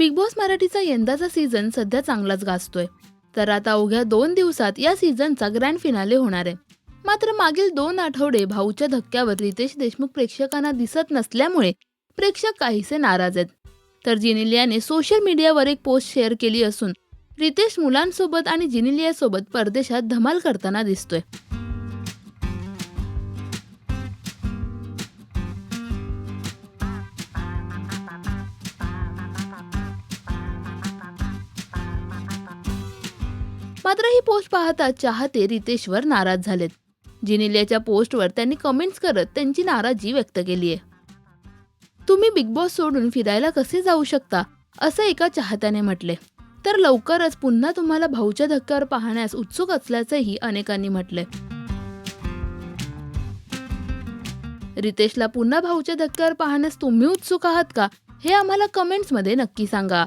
Big boss मराठीचा यंदाचा season सध्या चांगलाच गाजतोय. तर आता अवघ्या दोन दिवसात या सीझनचा ग्रँड फिनाले होणार आहे. मात्र मागील दोन आठवडे भाऊच्या धक्क्यावर रितेश देशमुख प्रेक्षकांना दिसत नसल्यामुळे प्रेक्षक काहीसे नाराज आहेत. तर जिनिलियाने सोशल मीडियावर एक पोस्ट शेअर केली असून रितेश मुलांसोबत आणि जिनिलियासोबत परदेशात धमाल करताना दिसतोय. मात्र ही पोस्ट पाहता चाहते रितेशवर नाराज झालेत. जिनिलियाच्या पोस्टवर त्यांनी कमेंट्स करत त्यांची नाराजी व्यक्त केली आहे. तुम्ही बिग बॉस सोडून फिरायला कसे जाऊ शकता? असं एका चाहत्याने म्हटले. तर लवकरच पुन्हा तुम्हाला भाऊच्या धक्क्यावर पाहण्यास उत्सुक असल्याचंही अनेकांनी म्हटले. रितेशला पुन्हा भाऊच्या धक्क्यावर पाहण्यास तुम्ही उत्सुक आहात का? हे आम्हाला कमेंट्समध्ये नक्की सांगा.